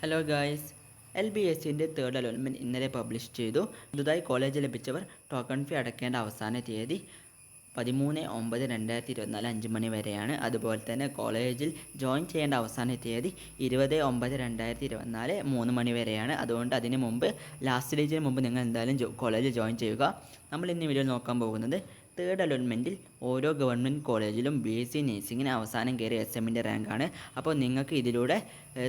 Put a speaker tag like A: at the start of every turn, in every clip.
A: Hello guys L B S സിന്റെ third allotment ഇന്നലെ publish ചെയ്തു. പുതുതായി കോളേജ് ലഭിച്ചവർ ടോക്കൺ ഫീ അടയ്ക്കേണ്ട അവസാന തീയതി പതിമൂന്ന് ഒമ്പത് രണ്ടായിരത്തി ഇരുപത്തിനാല് അഞ്ച് മണി വരെയാണ്. അതുപോലെ തന്നെ കോളേജിൽ ജോയിൻ ചെയ്യേണ്ട അവസാന തീയതി ഇരുപത് ഒമ്പത് രണ്ടായിരത്തി ഇരുപത്തിനാല് മൂന്ന് മണി വരെയാണ്. അതുകൊണ്ട് അതിന് മുമ്പ് ലാസ്റ്റ് ഡേറ്റിന് മുമ്പ് നിങ്ങൾ എന്തായാലും കോളേജിൽ ജോയിൻ ചെയ്യുക. നമ്മൾ ഇന്ന് വീഡിയോ നോക്കാൻ പോകുന്നത് തേർഡ് അലോട്ട്മെന്റിൽ ഓരോ ഗവൺമെന്റ് കോളേജിലും ബി എസ് സി നേഴ്സിങ്ങിന് അവസാനം കയറിയ എസ് എമ്മിന്റെ റാങ്കാണ് അപ്പോൾ നിങ്ങൾക്ക് ഇതിലൂടെ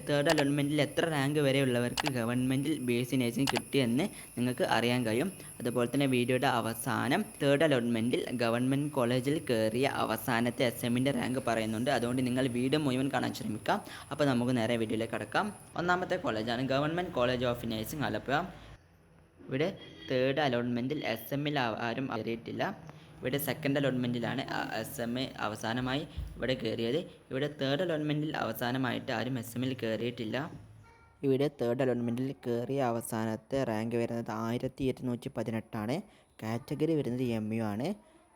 A: തേർഡ് അലോട്ട്മെന്റിൽ എത്ര റാങ്ക് വരെയുള്ളവർക്ക് ഗവൺമെന്റിൽ ബി എസ് സി നേഴ്സിംഗ് കിട്ടിയെന്ന് നിങ്ങൾക്ക് അറിയാൻ കഴിയും. അതുപോലെ തന്നെ വീഡിയോയുടെ അവസാനം തേർഡ് അലോട്ട്മെന്റിൽ ഗവൺമെന്റ് കോളേജിൽ കയറിയ അവസാനത്തെ എസ് എമ്മിന്റെ റാങ്ക് പറയുന്നുണ്ട്. അതുകൊണ്ട് നിങ്ങൾ വീഡിയോ മുഴുവൻ കാണാൻ ശ്രമിക്കാം. അപ്പോൾ നമുക്ക് നേരെ വീഡിയോയിലേക്ക് കടക്കാം. ഒന്നാമത്തെ കോളേജാണ് government college of nursing Alappuzha. ഇവിടെ തേർഡ് അലോട്ട്മെന്റിൽ എസ് എമ്മിൽ ആരും കയറിയിട്ടില്ല ഇവിടെ സെക്കൻഡ് അലോട്ട്മെന്റിലാണ് എസ് എം എ അവസാനമായി ഇവിടെ കയറിയത് ഇവിടെ തേർഡ് അലോട്ട്മെന്റിൽ അവസാനമായിട്ട് ആരും എസ് എമ്മിൽ കയറിയിട്ടില്ല ഇവിടെ തേർഡ് അലോട്ട്മെന്റിൽ കയറിയ അവസാനത്തെ റാങ്ക് വരുന്നത് ആയിരത്തി ഇരുന്നൂറ്റി പതിനെട്ടാണ് കാറ്റഗറി വരുന്നത് എം യു ആണ്.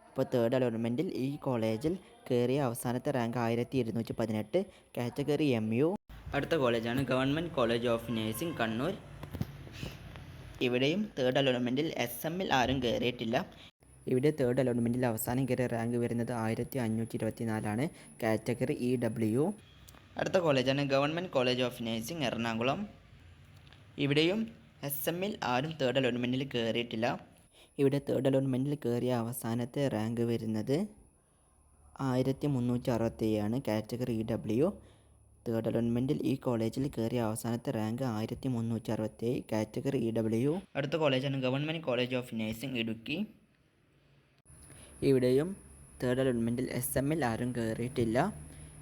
A: ഇപ്പോൾ തേർഡ് അലോട്ട്മെന്റിൽ ഈ കോളേജിൽ കയറിയ അവസാനത്തെ റാങ്ക് ആയിരത്തി ഇരുന്നൂറ്റി പതിനെട്ട് കാറ്റഗറി എം യു അടുത്ത കോളേജാണ് government college of nursing Kannur ഇവിടെയും തേർഡ് അലോട്ട്മെന്റിൽ എസ് എമ്മിൽ ആരും കയറിയിട്ടില്ല ഇവിടെ തേർഡ് അലോട്ട്മെന്റിൽ അവസാനം കയറിയ റാങ്ക് വരുന്നത് ആയിരത്തി അഞ്ഞൂറ്റി ഇരുപത്തി നാലാണ് കാറ്റഗറി ഇ ഡബ്ല്യു അടുത്ത കോളേജാണ് government college of nursing Ernakulam. ഇവിടെയും എസ് എമ്മിൽ ആരും തേർഡ് അലോട്ട്മെന്റിൽ കയറിയിട്ടില്ല ഇവിടെ തേർഡ് അലോട്ട്മെന്റിൽ കയറിയ അവസാനത്തെ റാങ്ക് വരുന്നത് ആയിരത്തി മുന്നൂറ്റി അറുപത്തേഴാണ് കാറ്റഗറി ഇ ഡബ്ല്യു തേർഡ് അലോട്ട്മെന്റിൽ ഈ കോളേജിൽ കയറിയ അവസാനത്തെ റാങ്ക് ആയിരത്തി മുന്നൂറ്റി അറുപത്തേഴ് കാറ്റഗറി ഇ ഡബ്ല്യു അടുത്ത കോളേജാണ് government college of nursing Idukki. ഇവിടെയും തേർഡ് അലോട്ട്മെന്റിൽ എസ് എമ്മിൽ ആരും കയറിയിട്ടില്ല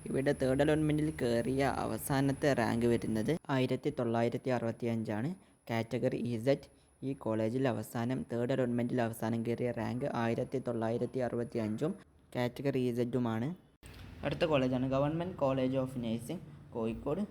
A: ഇവിടെ തേർഡ് അലോട്ട്മെന്റിൽ കയറിയ അവസാനത്തെ റാങ്ക് വരുന്നത് ആയിരത്തി തൊള്ളായിരത്തി അറുപത്തി അഞ്ചാണ് കാറ്റഗറി ഇസെറ്റ് ഈ കോളേജിൽ അവസാനം തേർഡ് അലോട്ട്മെന്റിൽ അവസാനം കയറിയ റാങ്ക് ആയിരത്തി തൊള്ളായിരത്തി അറുപത്തി അഞ്ചും കാറ്റഗറി ഇസെറ്റുമാണ് അടുത്ത കോളേജാണ് government college of nursing Kozhikode.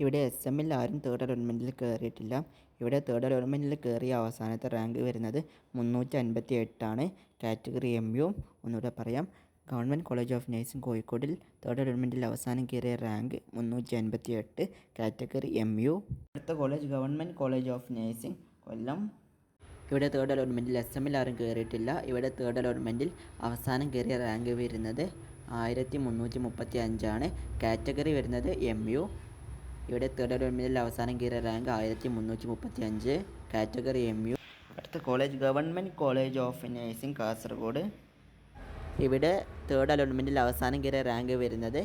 A: ഇവിടെ എസ് എമ്മിൽ ആരും തേർഡ് അലോട്ട്മെന്റിൽ കയറിയിട്ടില്ല ഇവിടെ തേർഡ് അലോട്ട്മെന്റിൽ കയറിയ അവസാനത്തെ റാങ്ക് വരുന്നത് മുന്നൂറ്റി അൻപത്തി എട്ടാണ് കാറ്റഗറി എം യു. ഒന്നുകൂടെ പറയാം. ഗവൺമെന്റ് കോളേജ് ഓഫ് നഴ്സിംഗ് കോഴിക്കോടിൽ തേർഡ് അലോട്ട്മെന്റിൽ അവസാനം കയറിയ റാങ്ക് മുന്നൂറ്റി അൻപത്തി എട്ട് കാറ്റഗറി എം യു. അടുത്ത college government college of nursing Kollam. ഇവിടെ തേർഡ് അലോട്ട്മെന്റിൽ എസ് എമ്മിൽ ആരും കയറിയിട്ടില്ല ഇവിടെ തേർഡ് അലോട്ട്മെന്റിൽ അവസാനം കയറിയ റാങ്ക് വരുന്നത് ആയിരത്തി മുന്നൂറ്റി മുപ്പത്തി അഞ്ചാണ് കാറ്റഗറി വരുന്നത് എം യു. ഇവിടെ തേർഡ് അലോട്ട്മെന്റിൽ അവസാനം കയറിയ റാങ്ക് ആയിരത്തി മുന്നൂറ്റി മുപ്പത്തി അഞ്ച് കാറ്റഗറി എം യു അടുത്ത college government college of nursing Kasaragod. ഇവിടെ തേർഡ് അലോട്ട്മെന്റിൽ അവസാനം കയറിയ റാങ്ക് വരുന്നത്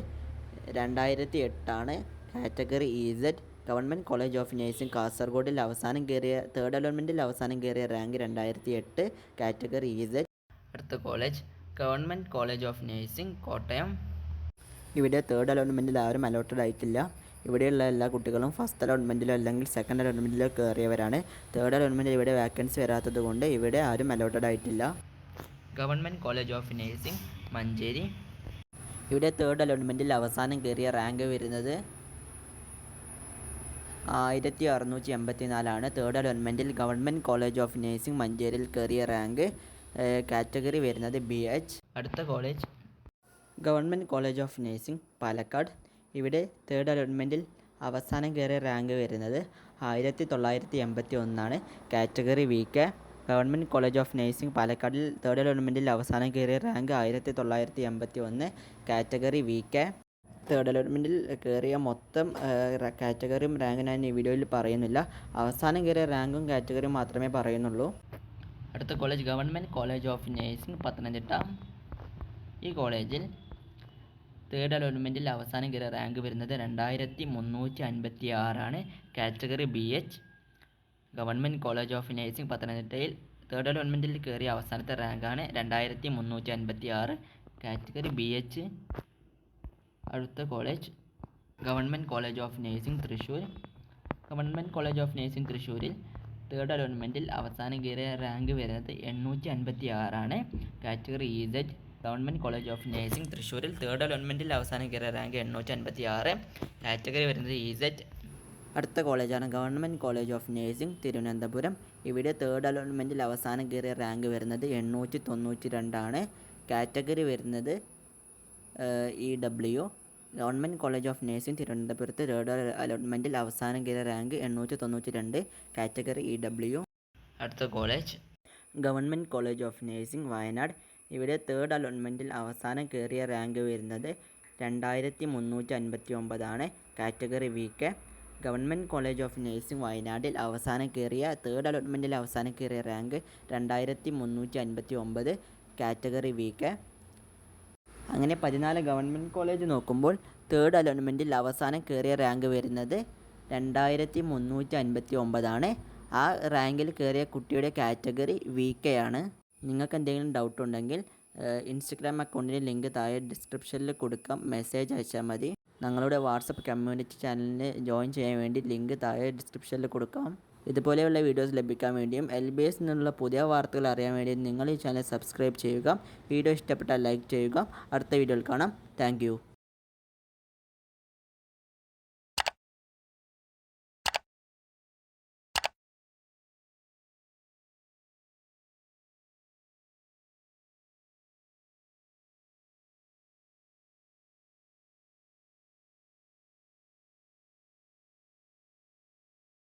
A: രണ്ടായിരത്തി എട്ടാണ് category E Z government college of nursing കാസർഗോഡിൽ അവസാനം കയറിയ തേർഡ് അലോട്ട്മെന്റിൽ അവസാനം കയറിയ റാങ്ക് രണ്ടായിരത്തി എട്ട് കാറ്റഗറി ഇ സെഡ് അടുത്ത college government college of nursing Kottayam. ഇവിടെ തേർഡ് അലോട്ട്മെന്റിൽ ആരും അലോട്ടഡ് ആയിട്ടില്ല. ഇവിടെയുള്ള എല്ലാ കുട്ടികളും ഫസ്റ്റ് അലോട്ട്മെന്റിലോ അല്ലെങ്കിൽ സെക്കൻഡ് അലോട്ട്മെന്റിലോ കയറിയവരാണ്. തേർഡ് അലോട്ട്മെന്റിൽ ഇവിടെ വാക്കൻസി വരാത്തത് കൊണ്ട് ഇവിടെ ആരും അലോട്ടഡ് ആയിട്ടില്ല. Government college of nursing Manjeri. ഇവിടെ തേർഡ് അലോട്ട്മെന്റിൽ അവസാനം കയറിയ റാങ്ക് വരുന്നത് ആയിരത്തി അറുന്നൂറ്റി എൺപത്തി നാലാണ് തേർഡ് അലോട്ട്മെന്റിൽ ഗവൺമെന്റ് കോളേജ് ഓഫ് നേഴ്സിംഗ് മഞ്ചേരിയിൽ കയറിയ റാങ്ക് കാറ്റഗറി വരുന്നത് ബി എച്ച് അടുത്ത college government college of nursing Palakkad. ഇവിടെ തേർഡ് അലോട്ട്മെന്റിൽ അവസാനം കയറിയ റാങ്ക് വരുന്നത് ആയിരത്തി തൊള്ളായിരത്തി എൺപത്തി ഒന്നാണ് category V K government college of nursing പാലക്കാടിൽ third അലോട്ട്മെന്റിൽ അവസാനം കയറിയ റാങ്ക് ആയിരത്തി തൊള്ളായിരത്തി എൺപത്തി ഒന്ന് കാറ്റഗറി വി കെ തേർഡ് അലോട്ട്മെന്റിൽ കയറിയ മൊത്തം കാറ്റഗറിയും റാങ്ക് ഞാൻ ഈ വീഡിയോയിൽ പറയുന്നില്ല. അവസാനം കയറിയ റാങ്കും കാറ്റഗറിയും മാത്രമേ പറയുന്നുള്ളൂ. അടുത്ത college government college of nursing Pathanamthitta. ഈ കോളേജിൽ തേർഡ് അലോട്ട്മെന്റിൽ അവസാനം കയറിയ റാങ്ക് വരുന്നത് രണ്ടായിരത്തി മുന്നൂറ്റി അൻപത്തി ആറാണ് category B H government college of nursing പത്തനംതിട്ടയിൽ തേർഡ് അലോട്ട്മെന്റിൽ കയറിയ അവസാനത്തെ റാങ്കാണ് രണ്ടായിരത്തി മുന്നൂറ്റി അൻപത്തി ആറ് കാറ്റഗറി ബി എച്ച് അടുത്ത college government college of nursing Thrissur. Government college of nursing തൃശ്ശൂരിൽ തേർഡ് അലോട്ട്മെന്റിൽ അവസാനം കയറിയ റാങ്ക് വരുന്നത് എണ്ണൂറ്റി അൻപത്തി ആറാണ് category E Z government college of nursing തൃശ്ശൂരിൽ തേർഡ് അലോൺമെന്റിൽ അവസാനം കയറിയ റാങ്ക് എണ്ണൂറ്റി അൻപത്തി ആറ് കാറ്റഗറി വരുന്നത് ഇ സെഡ് അടുത്ത കോളേജാണ് government college of nursing Thiruvananthapuram. ഇവിടെ തേർഡ് അലോട്ട്മെന്റിൽ അവസാനം കയറിയ റാങ്ക് വരുന്നത് എണ്ണൂറ്റി തൊണ്ണൂറ്റി രണ്ടാണ് കാറ്റഗറി വരുന്നത് E W government college of nursing തിരുവനന്തപുരത്ത് തേർഡ് അലോട്ട്മെന്റിൽ അവസാനം കയറിയ റാങ്ക് എണ്ണൂറ്റി തൊണ്ണൂറ്റി രണ്ട് കാറ്റഗറി ഇ ഡബ്ല്യു അടുത്ത college. Government college of nursing Wayanad. ഇവിടെ തേർഡ് അലോട്ട്മെന്റിൽ അവസാനം കയറിയ റാങ്ക് വരുന്നത് രണ്ടായിരത്തി മുന്നൂറ്റി അൻപത്തി ഒമ്പതാണ് category V K government college of nursing വയനാട്ടിൽ അവസാനം കയറിയ തേർഡ് അലോട്ട്മെന്റിൽ അവസാനം കയറിയ റാങ്ക് രണ്ടായിരത്തി മുന്നൂറ്റി അൻപത്തി ഒമ്പത് കാറ്റഗറി വി കെ അങ്ങനെ പതിനാല് ഗവൺമെന്റ് കോളേജ് നോക്കുമ്പോൾ തേർഡ് അലോട്ട്മെന്റിൽ അവസാനം കയറിയ റാങ്ക് വരുന്നത് രണ്ടായിരത്തി മുന്നൂറ്റി അൻപത്തി ഒമ്പതാണ് ആ റാങ്കിൽ കയറിയ കുട്ടിയുടെ കാറ്റഗറി വി കെ ആണ്. നിങ്ങൾക്ക് എന്തെങ്കിലും ഡൗട്ട് ഉണ്ടെങ്കിൽ ഇൻസ്റ്റഗ്രാം അക്കൗണ്ടിന്റെ ലിങ്ക് താഴെ ഡിസ്ക്രിപ്ഷനിൽ കൊടുക്കാം. മെസ്സേജ് അയച്ചാൽ മതി. ഞങ്ങളുടെ വാട്സപ്പ് കമ്മ്യൂണിറ്റി ചാനലിന് ജോയിൻ ചെയ്യാൻ വേണ്ടി ലിങ്ക് താഴെ ഡിസ്ക്രിപ്ഷനിൽ കൊടുക്കാം. ഇതുപോലെയുള്ള വീഡിയോസ് ലഭിക്കാൻ വേണ്ടിയും എൽ ബി എസ് നിന്നുള്ള പുതിയ വാർത്തകൾ അറിയാൻ വേണ്ടിയും നിങ്ങൾ ഈ ചാനൽ സബ്സ്ക്രൈബ് ചെയ്യുക. വീഡിയോ ഇഷ്ടപ്പെട്ടാൽ ലൈക്ക് ചെയ്യുക. അടുത്ത വീഡിയോയിൽ കാണാം. താങ്ക്